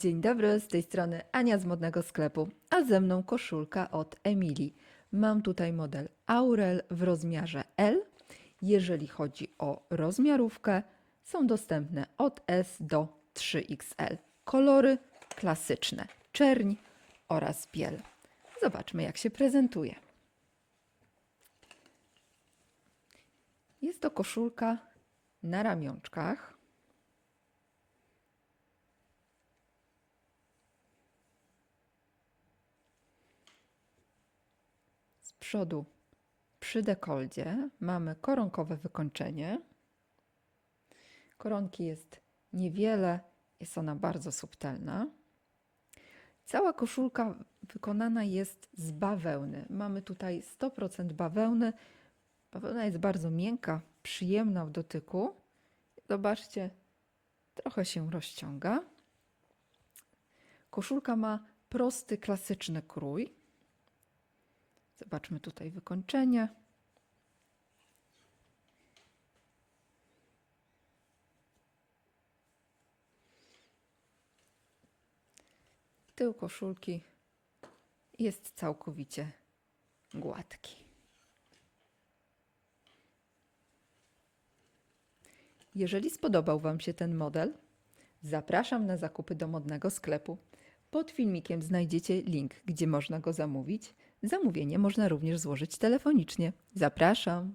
Dzień dobry, z tej strony Ania z modnego sklepu, a ze mną koszulka od Emilii. Mam tutaj model Aurel w rozmiarze L. Jeżeli chodzi o rozmiarówkę, są dostępne od S do 3XL. Kolory klasyczne, czerń oraz biel. Zobaczmy, jak się prezentuje. Jest to koszulka na ramionczkach. Z przodu przy dekoldzie mamy koronkowe wykończenie. Koronki jest niewiele, jest ona bardzo subtelna. Cała koszulka wykonana jest z bawełny. Mamy tutaj 100% bawełny. Bawełna jest bardzo miękka, przyjemna w dotyku. Zobaczcie, trochę się rozciąga. Koszulka ma prosty, klasyczny krój. Zobaczmy tutaj wykończenie. Tył koszulki jest całkowicie gładki. Jeżeli spodobał Wam się ten model, zapraszam na zakupy do modnego sklepu. Pod filmikiem znajdziecie link, gdzie można go zamówić. Zamówienie można również złożyć telefonicznie. Zapraszam.